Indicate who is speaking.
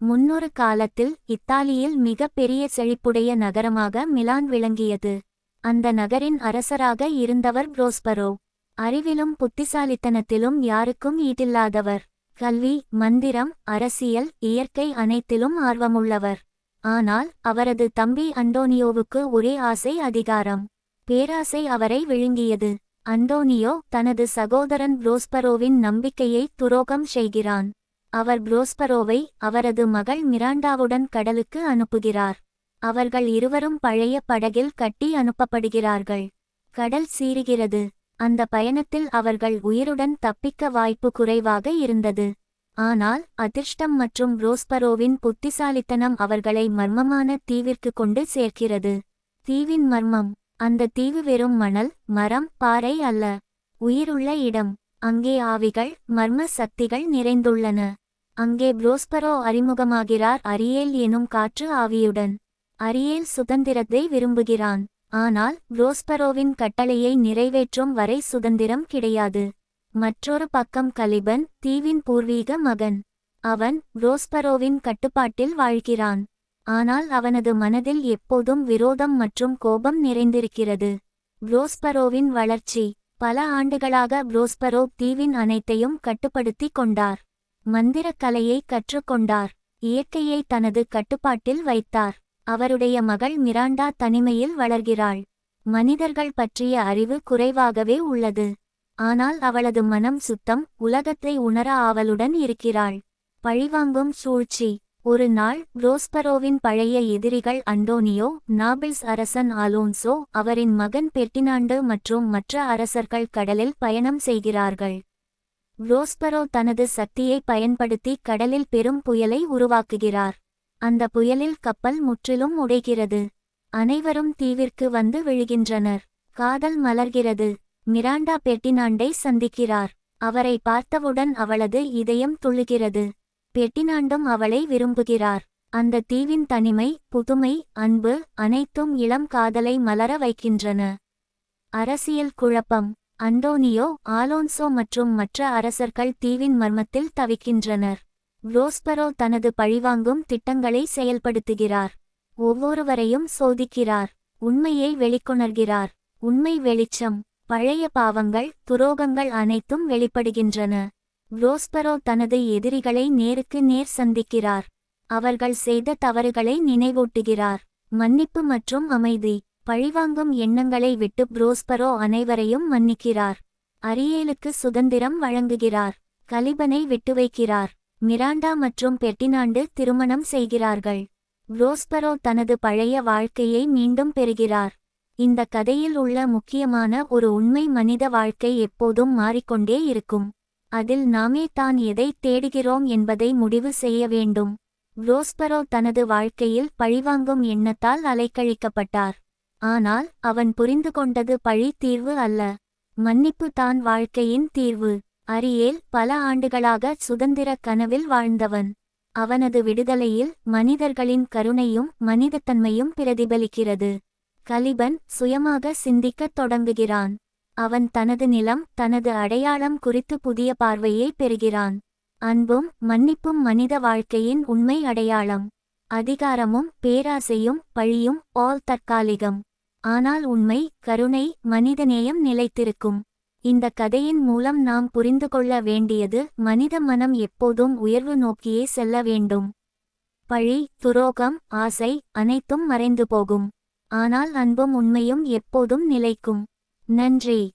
Speaker 1: முன்னொரு காலத்தில் இத்தாலியில் மிகப்பெரிய பெரிய செழிப்புடைய நகரமாக மிலான் விளங்கியது. அந்த நகரின் அரசராக இருந்தவர் புரோஸ்பரோ. அறிவிலும் புத்திசாலித்தனத்திலும் யாருக்கும் ஈடில்லாதவர். கல்வி மந்திரம் அரசியல் இயற்கை அனைத்திலும் ஆர்வமுள்ளவர். ஆனால் அவரது தம்பி அண்டோனியோவுக்கு ஒரே ஆசை அதிகாரம். பேராசை அவரை விழுங்கியது. அண்டோனியோ தனது சகோதரன் புரோஸ்பரோவின் நம்பிக்கையை துரோகம் செய்கிறான். அவர் புரோஸ்பரோவை அவரது மகள் மிராண்டாவுடன் கடலுக்கு அனுப்புகிறார். அவர்கள் இருவரும் பழைய படகில் கட்டி அனுப்பப்படுகிறார்கள். கடல் சீறுகிறது. அந்த பயணத்தில் அவர்கள் உயிருடன் தப்பிக்க வாய்ப்பு குறைவாக இருந்தது. ஆனால் அதிர்ஷ்டம் மற்றும் புரோஸ்பரோவின் புத்திசாலித்தனம் அவர்களை மர்மமான தீவிற்கு கொண்டு சேர்க்கிறது. தீவின் மர்மம். அந்த தீவு வெறும் மணல் மரம் பாறை அல்ல. உயிருள்ள இடம். அங்கே ஆவிகள் மர்ம சக்திகள் நிறைந்துள்ளன. அங்கே புரோஸ்பரோ அறிமுகமாகிறார் அரியேல் எனும் காற்று ஆவியுடன். அரியேல் சுதந்திரத்தை விரும்புகிறான். ஆனால் புரோஸ்பரோவின் கட்டளையை நிறைவேற்றும் வரை சுதந்திரம் கிடையாது. மற்றொரு பக்கம் கலிபன் தீவின் பூர்வீக மகன். அவன் புரோஸ்பரோவின் கட்டுப்பாட்டில் வாழ்கிறான். ஆனால் அவனது மனதில் எப்போதும் விரோதம் மற்றும் கோபம் நிறைந்திருக்கிறது. புரோஸ்பரோவின் வளர்ச்சி. பல ஆண்டுகளாக புரோஸ்பரோ தீவின் அனைத்தையும் கட்டுப்படுத்திக் கொண்டார். மந்திரக் கலையை கற்றுக்கொண்டார் இயற்கையை தனது கட்டுப்பாட்டில் வைத்தார். அவருடைய மகள் மிராண்டா தனிமையில் வளர்கிறாள். மனிதர்கள் பற்றிய அறிவு குறைவாகவே உள்ளது. ஆனால் அவளது மனம் சுத்தம் உலகத்தை உணர ஆவலுடன் இருக்கிறாள். பழிவாங்கும் சூழ்ச்சி. ஒரு நாள் ப்ரோஸ்பரோவின் பழைய எதிரிகள் அண்டோனியோ நாபிள்ஸ் அரசன் அலோன்சோ அவரின் மகன் பெர்டினாண்டு மற்றும் மற்ற அரசர்கள் கடலில் பயணம் செய்கிறார்கள். ப்ரோஸ்பரோ தனது சக்தியை பயன்படுத்தி கடலில் பெரும் புயலை உருவாக்குகிறார். அந்த புயலில் கப்பல் முற்றிலும் உடைகிறது. அனைவரும் தீவிற்கு வந்து விழுகின்றனர். காதல் மலர்கிறது. மிராண்டா பெர்டினாண்டை சந்திக்கிறார். அவரை பார்த்தவுடன் அவளது இதயம் துள்ளுகிறது. பெட்டினாண்டும் அவளை விரும்புகிறார். அந்த தீவின் தனிமை புதுமை அன்பு அனைத்தும் இளம் காதலை மலர வைக்கின்றன. அரசியல் குழப்பம். அந்தோனியோ ஆலோன்சோ மற்றும் மற்ற அரசர்கள் தீவின் மர்மத்தில் தவிக்கின்றனர். ரோஸ்பரோ தனது பழிவாங்கும் திட்டங்களை செயல்படுத்துகிறார். ஒவ்வொருவரையும் சோதிக்கிறார். உண்மையை வெளிக்கொணர்கிறார். உண்மை வெளிச்சம். பழைய பாவங்கள் துரோகங்கள் அனைத்தும் வெளிப்படுகின்றன. ரோஸ்பரோ தனது எதிரிகளை நேருக்கு நேர் சந்திக்கிறார். அவர்கள் செய்த தவறுகளை நினைவூட்டுகிறார். மன்னிப்பு மற்றும் அமைதி. பழிவாங்கும் எண்ணங்களை விட்டு புரோஸ்பரோ அனைவரையும் மன்னிக்கிறார். அரியேலுக்கு சுதந்திரம் வழங்குகிறார். கலிபனை விட்டு வைக்கிறார் மிராண்டா மற்றும் பெட்டினாண்டு திருமணம் செய்கிறார்கள். புரோஸ்பரோ தனது பழைய வாழ்க்கையை மீண்டும் பெறுகிறார். இந்த கதையில் உள்ள முக்கியமான ஒரு உண்மை மனித வாழ்க்கை எப்போதும் மாறிக்கொண்டே இருக்கும். அதில் நாமே தான் எதை தேடுகிறோம் என்பதை முடிவு செய்ய வேண்டும். ரோஸ்பரோ தனது வாழ்க்கையில் பழிவாங்கும் எண்ணத்தால் அலைக்கழிக்கப்பட்டார். ஆனால் அவன் புரிந்து கொண்டது பழி தீர்வு அல்ல. மன்னிப்பு தான் வாழ்க்கையின் தீர்வு. அரியேல் பல ஆண்டுகளாக சுதந்திர கனவில் வாழ்ந்தவன். அவனது விடுதலையில் மனிதர்களின் கருணையும் மனிதத்தன்மையும் பிரதிபலிக்கிறது. கலிபன் சுயமாக சிந்திக்கத் தொடங்குகிறான். அவன் தனது நிலம் தனது அடையாளம் குறித்து புதிய பார்வையை பெறுகிறான். அன்பும் மன்னிப்பும் மனித வாழ்க்கையின் உண்மை அடையாளம். அதிகாரமும் பேராசையும் பழியும் ஆல் தற்காலிகம். ஆனால் உண்மை கருணை மனிதநேயம் நிலைத்திருக்கும். இந்த கதையின் மூலம் நாம் புரிந்து கொள்ள வேண்டியது மனித மனம் எப்போதும் உயர்வு நோக்கியே செல்ல வேண்டும். பழி துரோகம் ஆசை அனைத்தும் மறைந்து போகும். ஆனால் அன்பும் உண்மையும் எப்போதும் நிலைக்கும். நன்றி.